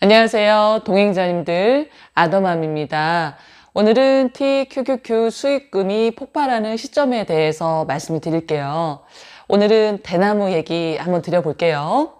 안녕하세요. 동행자님들 아더맘입니다. 오늘은 TQQQ 수익금이 폭발하는 시점에 대해서 말씀을 드릴게요. 오늘은 대나무 얘기 한번 드려볼게요.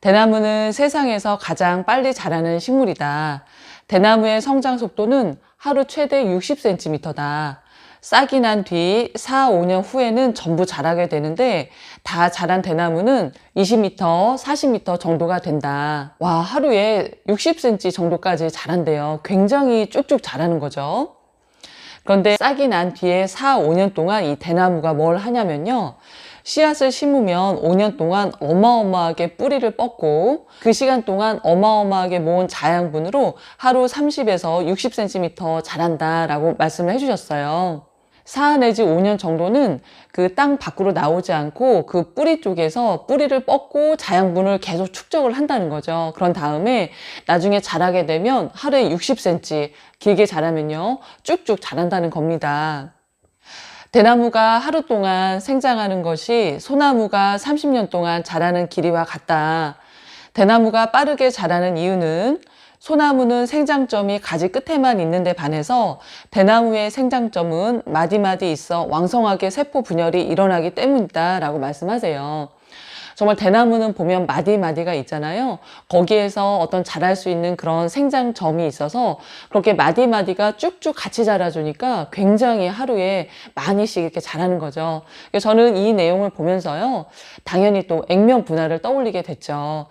대나무는 세상에서 가장 빨리 자라는 식물이다. 대나무의 성장 속도는 하루 최대 60cm다. 싹이 난 뒤 4, 5년 후에는 전부 자라게 되는데 다 자란 대나무는 20m, 40m 정도가 된다. 와, 하루에 60cm 정도까지 자란대요. 굉장히 쭉쭉 자라는 거죠. 그런데 싹이 난 뒤에 4, 5년 동안 이 대나무가 뭘 하냐면요. 씨앗을 심으면 5년 동안 어마어마하게 뿌리를 뻗고 그 시간 동안 어마어마하게 모은 자양분으로 하루 30에서 60cm 자란다라고 말씀을 해주셨어요. 4 내지 5년 정도는 그 땅 밖으로 나오지 않고 그 뿌리 쪽에서 뿌리를 뻗고 자양분을 계속 축적을 한다는 거죠. 그런 다음에 나중에 자라게 되면 하루에 60cm, 길게 자라면요. 쭉쭉 자란다는 겁니다. 대나무가 하루 동안 생장하는 것이 소나무가 30년 동안 자라는 길이와 같다. 대나무가 빠르게 자라는 이유는 소나무는 생장점이 가지 끝에만 있는데 반해서 대나무의 생장점은 마디마디 있어 왕성하게 세포 분열이 일어나기 때문이다 라고 말씀하세요. 정말 대나무는 보면 마디마디가 있잖아요. 거기에서 어떤 자랄 수 있는 그런 생장점이 있어서 그렇게 마디마디가 쭉쭉 같이 자라주니까 굉장히 하루에 많이씩 이렇게 자라는 거죠. 저는 이 내용을 보면서요. 당연히 또 액면 분할을 떠올리게 됐죠.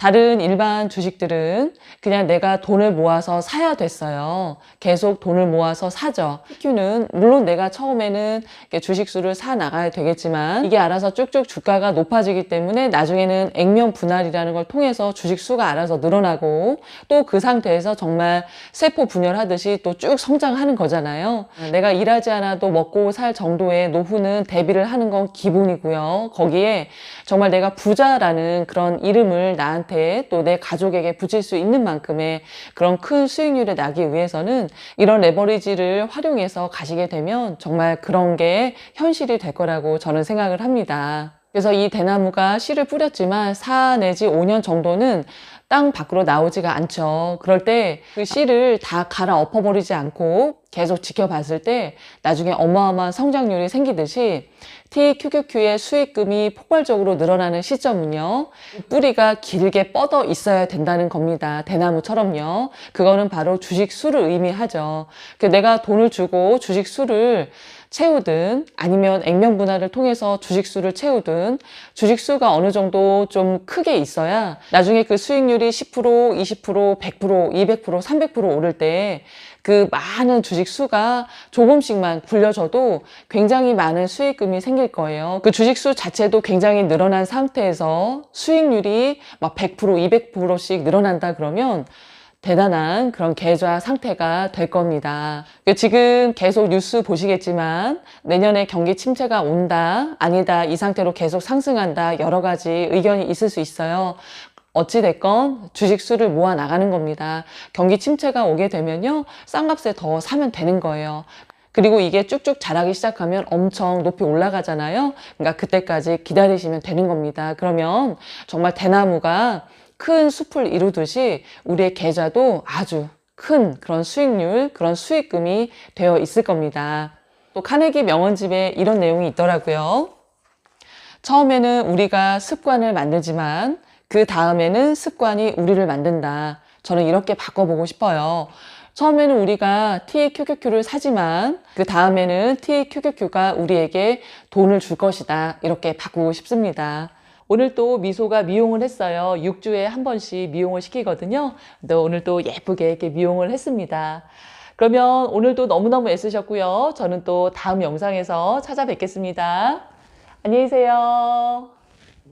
다른 일반 주식들은 그냥 내가 돈을 모아서 사야 됐어요. 계속 돈을 모아서 사죠. PQ는 물론 내가 처음에는 주식수를 사 나가야 되겠지만 이게 알아서 쭉쭉 주가가 높아지기 때문에 나중에는 액면 분할이라는 걸 통해서 주식수가 알아서 늘어나고 또 그 상태에서 정말 세포 분열하듯이 또 쭉 성장하는 거잖아요. 내가 일하지 않아도 먹고 살 정도의 노후는 대비를 하는 건 기본이고요. 거기에 정말 내가 부자라는 그런 이름을 나한테 또 내 가족에게 붙일 수 있는 만큼의 그런 큰 수익률이 나기 위해서는 이런 레버리지를 활용해서 가시게 되면 정말 그런 게 현실이 될 거라고 저는 생각을 합니다. 그래서 이 대나무가 씨를 뿌렸지만 4 내지 5년 정도는 땅 밖으로 나오지가 않죠. 그럴 때 그 씨를 다 갈아 엎어버리지 않고 계속 지켜봤을 때 나중에 어마어마한 성장률이 생기듯이 TQQQ의 수익금이 폭발적으로 늘어나는 시점은요. 뿌리가 길게 뻗어 있어야 된다는 겁니다. 대나무처럼요. 그거는 바로 주식 수를 의미하죠. 그 내가 돈을 주고 주식 수를 채우든 아니면 액면 분할을 통해서 주식수를 채우든 주식수가 어느 정도 좀 크게 있어야 나중에 그 수익률이 10%, 20%, 100%, 200%, 300% 오를 때 그 많은 주식수가 조금씩만 굴려져도 굉장히 많은 수익금이 생길 거예요. 그 주식수 자체도 굉장히 늘어난 상태에서 수익률이 막 100%, 200%씩 늘어난다 그러면 대단한 그런 계좌 상태가 될 겁니다. 지금 계속 뉴스 보시겠지만 내년에 경기 침체가 온다, 아니다, 이 상태로 계속 상승한다, 여러 가지 의견이 있을 수 있어요. 어찌됐건 주식 수를 모아 나가는 겁니다. 경기 침체가 오게 되면요, 싼 값에 더 사면 되는 거예요. 그리고 이게 쭉쭉 자라기 시작하면 엄청 높이 올라가잖아요. 그러니까 그때까지 기다리시면 되는 겁니다. 그러면 정말 대나무가 큰 숲을 이루듯이 우리의 계좌도 아주 큰 그런 수익률, 그런 수익금이 되어 있을 겁니다. 또 카네기 명언집에 이런 내용이 있더라고요. 처음에는 우리가 습관을 만들지만 그 다음에는 습관이 우리를 만든다. 저는 이렇게 바꿔보고 싶어요. 처음에는 우리가 TQQQ를 사지만 그 다음에는 TQQQ가 우리에게 돈을 줄 것이다. 이렇게 바꾸고 싶습니다. 오늘 또 미소가 미용을 했어요. 6주에 한 번씩 미용을 시키거든요. 근데 오늘 또 예쁘게 이렇게 미용을 했습니다. 그러면 오늘도 너무너무 애쓰셨고요. 저는 또 다음 영상에서 찾아뵙겠습니다. 안녕히 계세요.